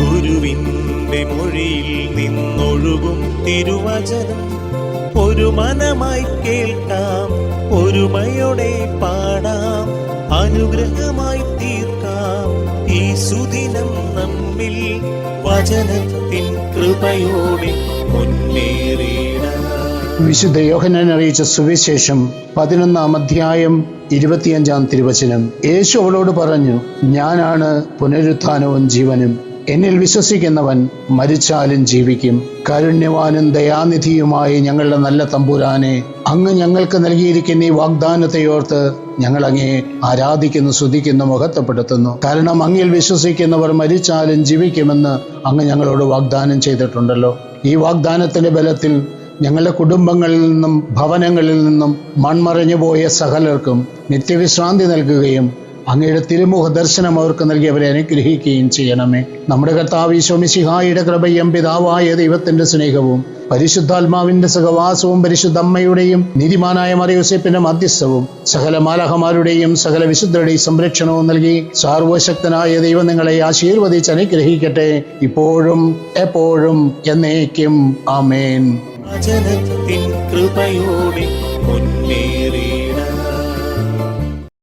ഗുരുവിന്റെ മൊഴിയിൽ നിന്നൊഴുകും തിരുവചനം. ഒരു മനമായി കേൾക്കാം ഒരുമയോടെ പാടാം അനുഗ്രഹമായി തീർക്കാം. ഈ സുദിനം നമ്മിൽ വചനത്തിൻ കൃപയോടെ മുന്നേറിയിടാം വിശുദ്ധ യോഹനാൻ അറിയിച്ച സുവിശേഷം പതിനൊന്നാം അധ്യായം ഇരുപത്തിയഞ്ചാം തിരുവചനം. യേശു അവളോട് പറഞ്ഞു ഞാനാണ് പുനരുത്ഥാനവും ജീവനും. എന്നിൽ വിശ്വസിക്കുന്നവൻ മരിച്ചാലും ജീവിക്കും. കാരുണ്യവാനും ദയാനിധിയുമായി ഞങ്ങളുടെ നല്ല തമ്പുരാനെ അങ്ങ് ഞങ്ങൾക്ക് നൽകിയിരിക്കുന്ന ഈ വാഗ്ദാനത്തെയോർത്ത് ഞങ്ങൾ അങ്ങേ ആരാധിക്കുന്നു സ്തുതിക്കുന്നു മഹത്വപ്പെടുത്തുന്നു. കാരണം അങ്ങിൽ വിശ്വസിക്കുന്നവർ മരിച്ചാലും ജീവിക്കുമെന്ന് അങ്ങ് ഞങ്ങളോട് വാഗ്ദാനം ചെയ്തിട്ടുണ്ടല്ലോ. ഈ വാഗ്ദാനത്തിന്റെ ബലത്തിൽ ഞങ്ങളുടെ കുടുംബങ്ങളിൽ നിന്നും ഭവനങ്ങളിൽ നിന്നും മൺമറഞ്ഞു പോയ സകലർക്കും നിത്യവിശ്രാന്തി നൽകുകയും അങ്ങയുടെ തിരുമുഖ ദർശനം അവർക്ക് നൽകി അവരെ അനുഗ്രഹിക്കുകയും ചെയ്യണമേ. നമ്മുടെ കർത്താവ് ഈശോമിശിഹായുടെ കൃപയും പിതാവായ ദൈവത്തിന്റെ സ്നേഹവും പരിശുദ്ധാത്മാവിന്റെ സഹവാസവും പരിശുദ്ധ അമ്മയുടെയും നീതിമാനായ മറിയോസേപ്പിന്റെ മധ്യസ്ഥവും സകല മാലഹമാരുടെയും സകല വിശുദ്ധരുടെയും സംരക്ഷണവും നൽകി സാർവശക്തനായ ദൈവം നിങ്ങളെ ആശീർവദിച്ച് അനുഗ്രഹിക്കട്ടെ. ഇപ്പോഴും എപ്പോഴും എന്നേക്കും. ആമേൻ. കൃപയോടെ മുന്നേറി